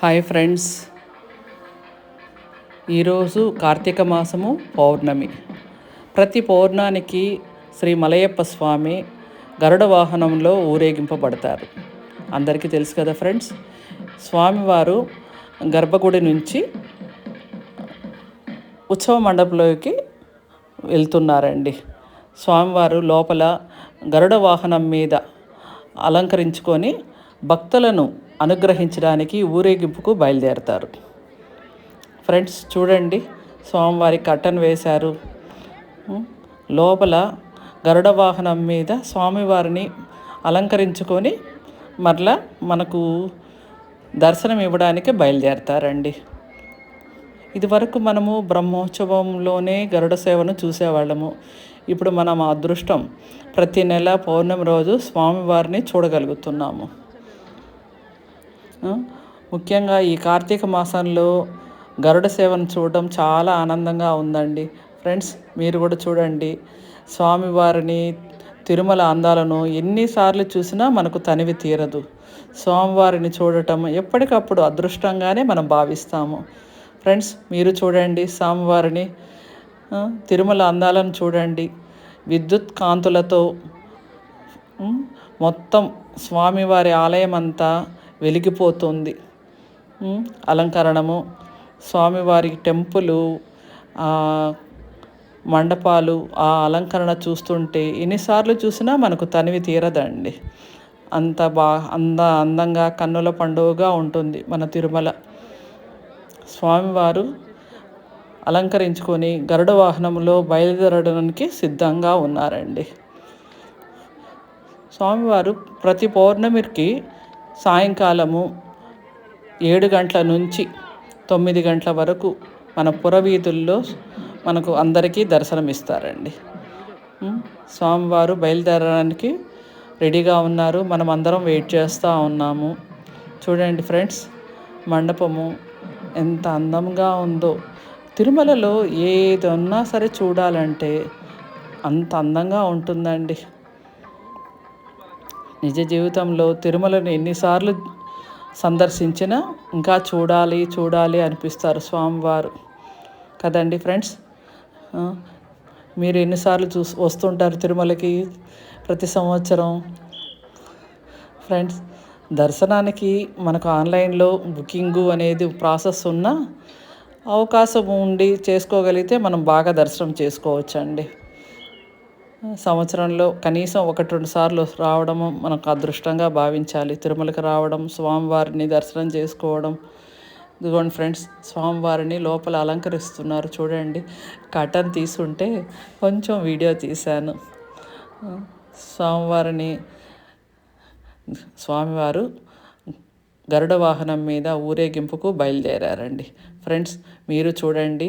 Hi friends. ఈరోజు కార్తీక మాసము పౌర్ణమి. ప్రతి పౌర్ణానికి శ్రీ మలయప్ప స్వామి గరుడ వాహనంలో ఊరేగింపబడతారు. అందరికీ తెలుసు కదా ఫ్రెండ్స్ స్వామివారు గర్భగుడి నుంచి ఉత్సవ మండపంలోకి వెళ్తున్నారండి. స్వామివారు లోపల గరుడ వాహనం మీద అలంకరించుకొని భక్తులను అనుగ్రహించడానికి ఊరేగింపుకు బయలుదేరతారు. ఫ్రెండ్స్ చూడండి. స్వామివారి కట్టన్ వేశారు. లోపల గరుడ వాహనం మీద స్వామివారిని అలంకరించుకొని మరలా మనకు దర్శనం ఇవ్వడానికి బయలుదేరతారండి. ఇదివరకు మనము బ్రహ్మోత్సవంలోనే గరుడ సేవను చూసేవాళ్ళము. ఇప్పుడు మనం అదృష్టం ప్రతి నెల పౌర్ణమి రోజు స్వామివారిని చూడగలుగుతున్నాము. ముఖ్యంగా ఈ కార్తీక మాసంలో గరుడ సేవను చూడడం చాలా ఆనందంగా ఉందండి. ఫ్రెండ్స్ మీరు కూడా చూడండి. స్వామివారిని తిరుమల అందాలను ఎన్నిసార్లు చూసినా మనకు తనివి తీరదు. స్వామివారిని చూడటం ఎప్పటికప్పుడు అదృష్టంగానే మనం భావిస్తాము. ఫ్రెండ్స్ మీరు చూడండి స్వామివారిని తిరుమల అందాలను చూడండి. విద్యుత్ కాంతులతో మొత్తం స్వామివారి ఆలయం అంతా వెలిగిపోతుంది. అలంకరణము. స్వామివారి టెంపులు మండపాలు ఆ అలంకరణ చూస్తుంటే ఎన్నిసార్లు చూసినా మనకు తనివి తీరదండి. అంత బా అంద అందంగా కన్నుల పండుగగా ఉంటుంది మన తిరుమల. స్వామివారు అలంకరించుకొని గరుడ వాహనంలో బయలుదేరడానికి సిద్ధంగా ఉన్నారండి. స్వామివారు ప్రతి పౌర్ణమికి సాయంకాలము ఏడు గంటల నుంచి తొమ్మిది గంటల వరకు మన పురవీధుల్లో మనకు అందరికీ దర్శనమిస్తారండి. స్వామివారు బయలుదేరడానికి రెడీగా ఉన్నారు. మనం అందరం వెయిట్ చేస్తూ ఉన్నాము. చూడండి ఫ్రెండ్స్ మండపము ఎంత అందంగా ఉందో. తిరుమలలో ఏది ఉన్నా సరే చూడాలంటే అంత అందంగా ఉంటుందండి. నిజ జీవితంలో తిరుమలను ఎన్నిసార్లు సందర్శించినా ఇంకా చూడాలి చూడాలి అనిపిస్తారు స్వామివారు. కదండి ఫ్రెండ్స్? మీరు ఎన్నిసార్లు చూ వస్తుంటారు తిరుమలకి ప్రతి సంవత్సరం? ఫ్రెండ్స్ దర్శనానికి మనకు ఆన్లైన్లో బుకింగు అనేది ప్రాసెస్ ఉన్నా అవకాశం ఉండి చేసుకోగలిగితే మనం బాగా దర్శనం చేసుకోవచ్చండి. సంవత్సరంలో కనీసం ఒకటి రెండు సార్లు రావడము మనకు అదృష్టంగా భావించాలి. తిరుమలకి రావడం స్వామివారిని దర్శనం చేసుకోవడం. ఇదిగోండి ఫ్రెండ్స్ స్వామివారిని లోపల అలంకరిస్తున్నారు చూడండి. కటన్ తీసుంటే కొంచెం వీడియో తీశాను. స్వామివారిని స్వామివారు గరుడ వాహనం మీద ఊరేగింపుకు బయలుదేరారండి. ఫ్రెండ్స్ మీరు చూడండి.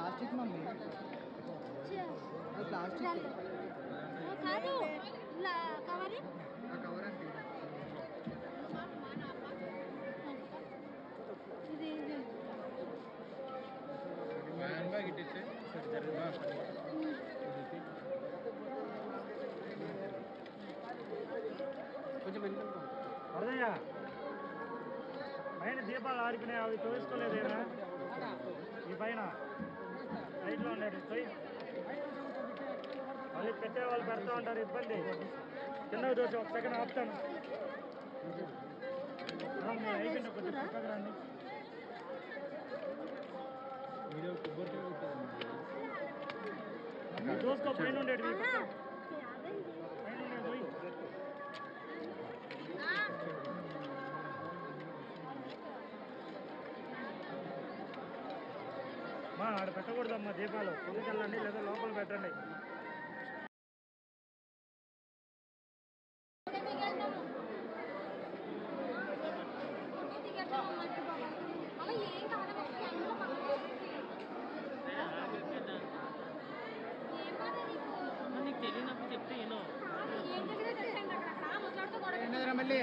ప్లాస్టిక్ మమ్మీ అది ప్లాస్టిక్ కాదు ఇలా కవర్ ఆ కవర్ అంటే ఇది ఇది హ్యాండ్ బ్యాగ్ ఇట్టిస్తే సరే జరుగుతుంది కొంచెం వరదయ్య పైన దీపాలు ఆరిపోయినాయి అవి చూసుకోలేదేనా ఈ పైన పోయి మళ్ళీ పెట్టే వాళ్ళు పెడతా ఉంటారు ఇబ్బంది. కింద దోశ ఒక సెకండ్ ఆపుతాను. అయిపోయింది కొంచెం పక్కకు రండి. చూసుకో పైన ఉండేది మీ పక్కన. మా ఆడ పెట్టకూడదమ్మా దీపాలు. కిందకెళ్ళండి లేదా లోపల పెట్టండి. తెలియనప్పుడు చెప్తే ఏనో మళ్ళీ.